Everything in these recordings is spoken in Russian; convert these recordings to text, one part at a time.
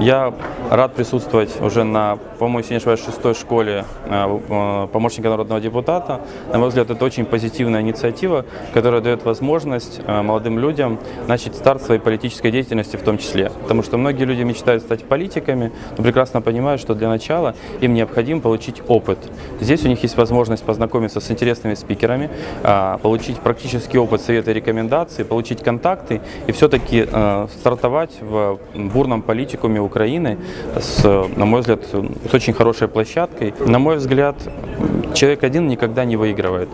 Я рад присутствовать уже на, по-моему, если не ошибаюсь, шестой школе э, э, помощника народного депутата. На мой взгляд, это очень позитивная инициатива, которая дает возможность э, молодым людям начать старт своей политической деятельности в том числе. Потому что многие люди мечтают стать политиками, но прекрасно понимают, что для начала им необходимо получить опыт. Здесь у них есть возможность познакомиться с интересными спикерами, получить практический опыт, советы и рекомендации, получить контакты и все-таки стартовать в бурном политикуме Украины с, на мой взгляд, с очень хорошей площадкой. На мой взгляд, человек один никогда не выигрывает.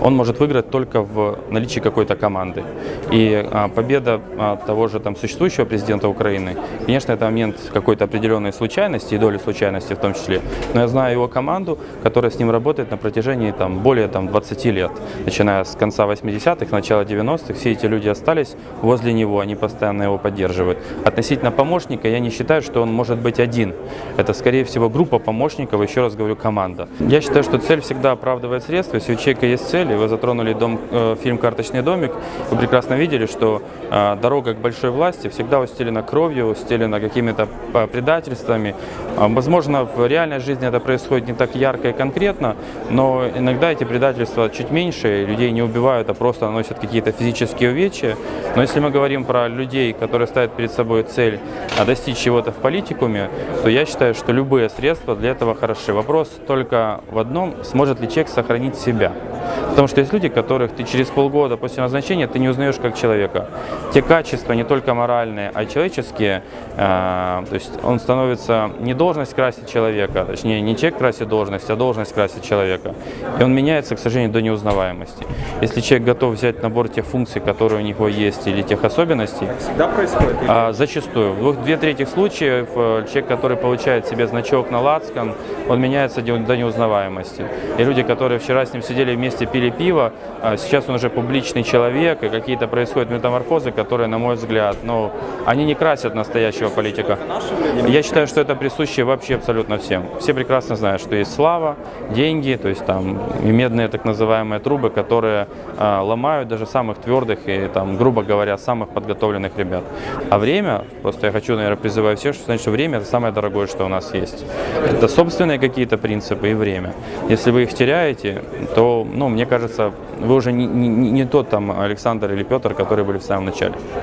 Он может выиграть только в наличии какой-то команды. И а, победа а, того же там существующего президента Украины, конечно, это момент какой-то определенной случайности и доли случайности в том числе. Но я знаю его команду, которая с ним работает на протяжении там, более там, 20 лет. Начиная с конца 80-х, начала 90-х, все эти люди остались возле него, они постоянно его поддерживают. Относительно помощника, я не считаю, что он может быть один. Это, скорее всего, группа помощников, еще раз говорю, команда. Я считаю, что цель всегда оправдывает средства. Если у человека есть цель, вы затронули дом, э, фильм «Карточный домик», вы прекрасно видели, что э, дорога к большой власти всегда устелена кровью, устелена какими-то э, предательствами. А, возможно, в реальной жизни это происходит не так ярко и конкретно, но иногда эти предательства чуть меньше, людей не убивают, а просто наносят какие-то физические увечья. Но если мы говорим про людей, которые ставят перед собой цель а, достичь чего-то в политикуме, то я считаю, что любые средства для этого хороши. Вопрос только в одном, сможет ли человек сохранить себя. Потому что есть люди, которых ты через полгода после назначения ты не узнаешь как человека. Те качества не только моральные, а человеческие. Э, то есть он становится не должность красит человека, точнее не человек красит должность, а должность красит человека. И он меняется, к сожалению, до неузнаваемости. Если человек готов взять набор тех функций, которые у него есть, или тех особенностей, Всегда происходит? Или- а, зачастую. В двух- две третьих случаев э, человек, который получает себе значок на лацкан, он меняется до неузнаваемости. И люди, которые вчера с ним сидели вместе, пили пиво, а сейчас он уже публичный человек, и какие-то происходят метаморфозы, которые, на мой взгляд, ну, они не красят настоящего политика. Я считаю, что это присуще вообще абсолютно всем. Все прекрасно знают, что есть слава, деньги, то есть там и медные так называемые трубы, которые а, ломают даже самых твердых и там, грубо говоря, самых подготовленных ребят. А время, просто я хочу, наверное, призываю всех, что значит, что время это самое дорогое, что у нас есть. Это собственные какие-то принципы и время. Если вы их теряете, то, ну, мне кажется, вы уже не, не- не тот там Александр или Петр, которые были в самом начале.